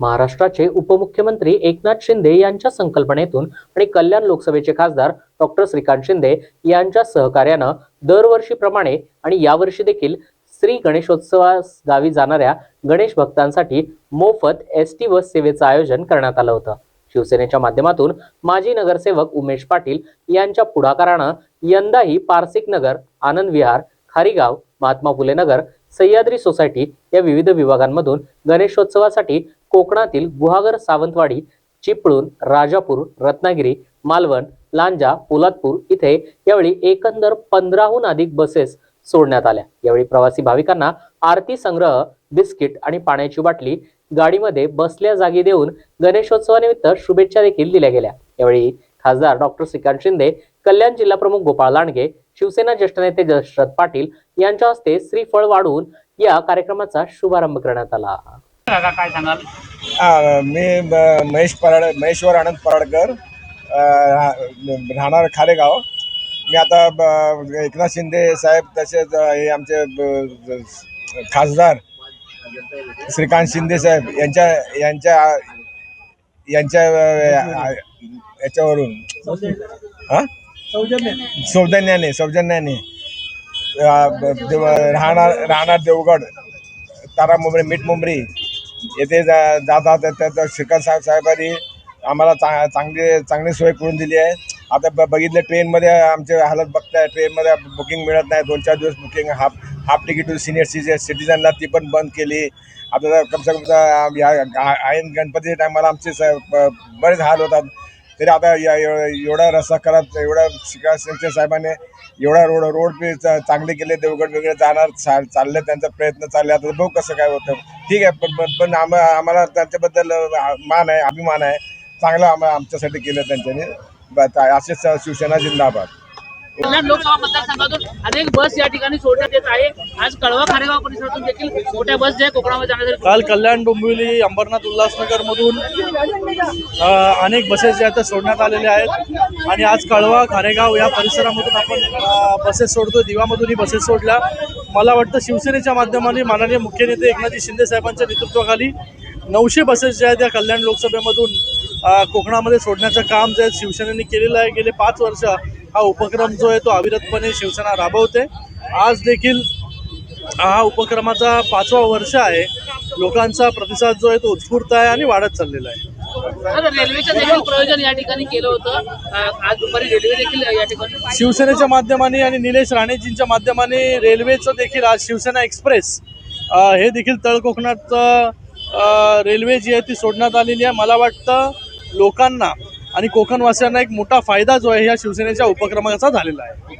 महाराष्ट्राचे उपमुख्यमंत्री एकनाथ शिंदे यांच्या संकल्पनेतून आणि कल्याण लोकसभेचे खासदार डॉक्टर श्रीकांत शिंदे यांच्या सहकार्यानं दरवर्षीप्रमाणे आणि यावर्षी देखील श्री गणेशोत्सवास गावी जाणाऱ्या गणेश भक्तांसाठी मोफत एस टी बस सेवेचं आयोजन करण्यात आलं होतं. शिवसेनेच्या माध्यमातून माजी नगरसेवक उमेश पाटील यांच्या पुढाकारानं यंदाही पारसिक नगर आनंद विहार खारीगाव महात्मा फुले नगर सह्याद्री सोसायटी या विविध विभागांमधून गणेशोत्सवासाठी कोकणातील गुहागर सावंतवाडी चिपळूण राजापूर रत्नागिरी मालवण लांजा पोलादपूर इथे यावेळी एकंदर पंधराहून अधिक बसेस सोडण्यात आल्या. यावेळी प्रवासी भाविकांना आरती संग्रह बिस्किट आणि पाण्याची बाटली गाडीमध्ये बसल्या जागी देऊन गणेशोत्सवानिमित्त शुभेच्छा देखील दिल्या गेल्या. यावेळी खासदार डॉक्टर श्रीकांत शिंदे कल्याण जिल्हा प्रमुख गोपाळ लांडगे शिवसेना ज्येष्ठ नेते दशरथ पाटील यांच्या हस्ते श्रीफळ वाढवून या कार्यक्रमाचा शुभारंभ करण्यात आला. काय सांगाल? हा, मी ब- महेश पराड महेश्वर आनंद पराडकर अ, रा- राहणार खारेगाव. मी आता ब- एकनाथ शिंदे साहेब तसेच अ, हे आमचे ब- खासदार श्रीकांत शिंदे साहेब यांच्या यांच्या यांच्या अ, याच्यावरून. हां? सौजन्याने सौजन्याने. अ, ब- देव- राहणार राहणार देवगड तारा मुंबरी मीठ मुंबरी येथे जा- जातात त्यात शिखर श्रीकांत साहेब साहेबांनी आम्हाला चा चांगली चांगली सोय करून दिली आहे. आता ब बघितलं ट्रेनमध्ये आमचे हालत बघताय ट्रेनमध्ये बुकिंग मिळत नाही. दोन चार दिवस booking half half ticket senior city सिटीजनला ती पण बंद केली. आता तर कमसे कम या ऐन गणपतीच्या टायमाला आमचे स बरेच हाल होतात. तरी आता या एवढा रस्ता करत एवढा शिका शिंदे साहेबांनी एवढा रोड रोड बी चा- चांगले केले देवगड वगैरे जाणार चा- चालले त्यांचा प्रयत्न चालले. आता बघू कसं काय होतं. ठीक आहे पण पण- आम आम्हाला त्यांच्याबद्दल मान आहे अभिमान आहे. चांगलं आम आमच्यासाठी केलं त्यांच्याने. ब- असेच शिवसेना जिंदाबाद. कल्याण लोकसभा मतदारसंघातून अनेक बस या ठिकाणी सोडण्यात येत आहे. आज कळवा खारेगाव परिसरातून देखील मोठ्या बस ज्या कोकणामध्ये जाण्यासाठी काल कल्याण डोंबिवली अंबरनाथ उल्हासनगरमधून अ, अनेक बसेस ज्या त्या सोडण्यात आलेल्या आहेत. आणि आज कळवा खारेगाव या परिसरामधून आपण बसेस सोडतो दिवामधून ही बसेस सोडल्या. मला वाटतं शिवसेनेच्या माध्यमाने माननीय मुख्य नेते एकनाथजी शिंदे साहेबांच्या नेतृत्वाखाली नऊशे बसेस ज्या आहेत त्या कल्याण लोकसभेमधून. कोकणामध्ये सोडण्याचं काम जे आहे शिवसेनेने केलेलं आहे गेले पाच वर्ष हा उपक्रम जो आहे तो अविरतपणे शिवसेना राबवते. आज देखील हा उपक्रमाचा पाचवा वर्ष आहे. लोकांचा प्रतिसाद जो आहे तो उत्स्फूर्त आहे आणि वाढत चाललेला आहे. आता रेल्वेचं देखील प्रयोजन या ठिकाणी केलं होतं. अं, आज दुपारी रेल्वे देखील या ठिकाणी शिवसेनेच्या माध्यमाने आणि निलेश राणेजींच्या माध्यमाने रेल्वेचं देखील आज शिवसेना एक्सप्रेस हे देखील तळ कोकणात रेल्वे जी आहे ती सोडण्यात आलेली आहे. मला वाटतं लोकांना आणि कोकणवासियांना एक मोठा फायदा जो आहे या शिवसेनेच्या उपक्रमाचा झालेला आहे.